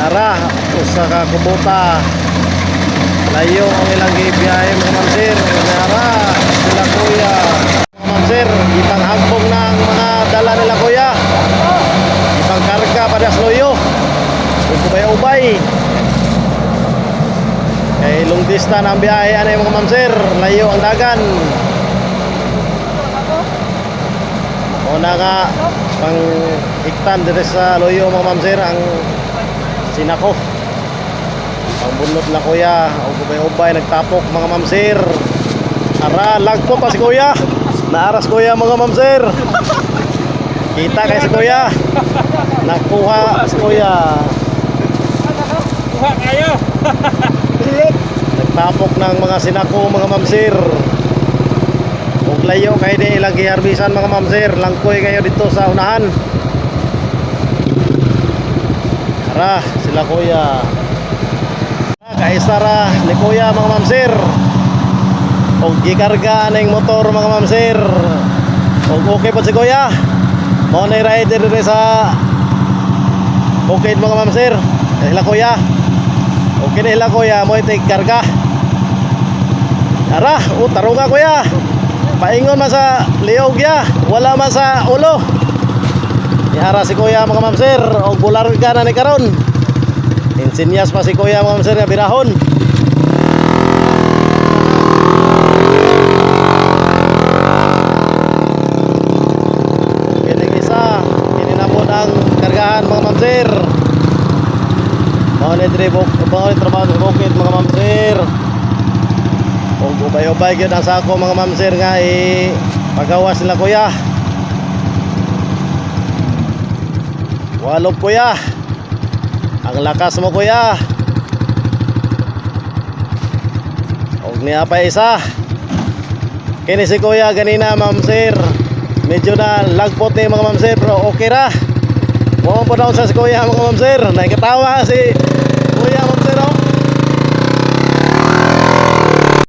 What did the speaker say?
Nara, usa ka kubuta. Layo ang ilang gibiyahe mga ma'am sir. Nara, sila kuya. Mga ma'am sir, ipang hagbong na ang mga dala nila kuya. Ipang karga pada sa loyo. Ubay-ubay. Kay long distance ang biyahe ano yung mga ma'am sir. Layo ang dagan. Una nga pang hiktan dito sa loyo mga ma'am sir ang sinako. Pangbunot na kuya, ubay-ubay nagtapok mga ma'am sir. Ara, lagpo pa si kuya. Naaras kuya mga ma'am sir. Kita kay si kuya. Nakuha si kuya. Kuha kayo. Nagtapok ng mga sinako mga ma'am sir. Huwag layo kayo din ilang giharbisan mga ma'am sir. Langkoy kayo dito sa unahan. Tara, sila kuya. Kaisa ra ni kuya mga ma'am sir. Og gikarga ning motor mga ma'am sir. Og okay pa si kuya. Mo na rider diri sa Okay mga ma'am sir. Sila kuya. Okay na sila kuya, mo ite karga. Ara, o tarunga kuya. Paingon man sa liog ya, wala man sa ulo. Ihara si kuya mga ma'am sir, og bular ka na ni karon. Insinyas pa si kuya mga ma'am sir nga birahon. Ni trabaho sa bukid mga ma'am sir. Kung ubay-ubay gyud ang sako mga ma'am sir nga i pagawas nila kuya. Walop kuya. Ang lakas mo kuya. Og niya pa isa. Kini si kuya ganina ma'am sir. Medyo na lagpot ni mga ma'am sir pero okay ra. Mo po daw sa si kuya mga ma'am sir. Nakikatawa si